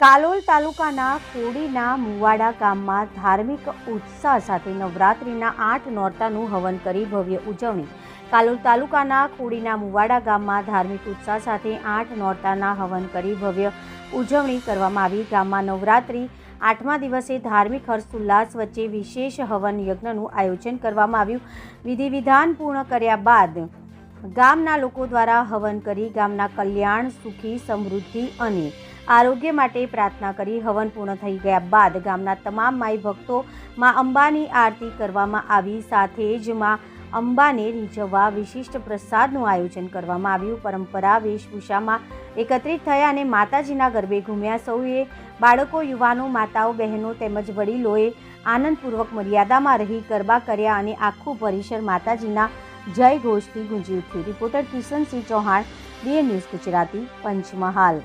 કાલોલ તાલુકાના કોડીના મુવાડા ગામમાં ધાર્મિક ઉત્સાહ સાથે નવરાત્રિના આઠ નોરતાનું હવન કરી ભવ્ય ઉજવણી. કાલોલ તાલુકાના કોડીના મુવાડા ગામમાં ધાર્મિક ઉત્સાહ સાથે આઠ નોરતાના હવન કરી ભવ્ય ઉજવણી કરવામાં આવી. ગામમાં નવરાત્રિ આઠમા દિવસે ધાર્મિક હર્ષોલ્લાસ વચ્ચે વિશેષ હવન યજ્ઞનું આયોજન કરવામાં આવ્યું. વિધિ વિધાન પૂર્ણ કર્યા બાદ ગામના લોકો દ્વારા હવન કરી ગામના કલ્યાણ, સુખી, સમૃદ્ધિ અને આરોગ્ય માટે પ્રાર્થના કરી હવન પૂર્ણ થઈ ગયા બાદ ગામના તમામ માઈ ભક્તો માં અંબાની આરતી કરવામાં આવી. સાથે જ માં અંબાને રીઝવવા વિશિષ્ટ પ્રસાદનું આયોજન કરવામાં આવ્યું. પરંપરા વેશભૂષામાં એકત્રિત થયા અને માતાજીના ગરબે ઘૂમ્યા. સૌએ બાળકો, યુવાનો, માતાઓ, બહેનો તેમજ વડીલોએ આનંદપૂર્વક મર્યાદામાં રહી ગરબા કર્યા અને આખું પરિસર માતાજીના જય ઘોષથી ગુંજી ઉઠ્યું. Reporter Kishansinh Chauhan DA news Gujarati, Panchmahal.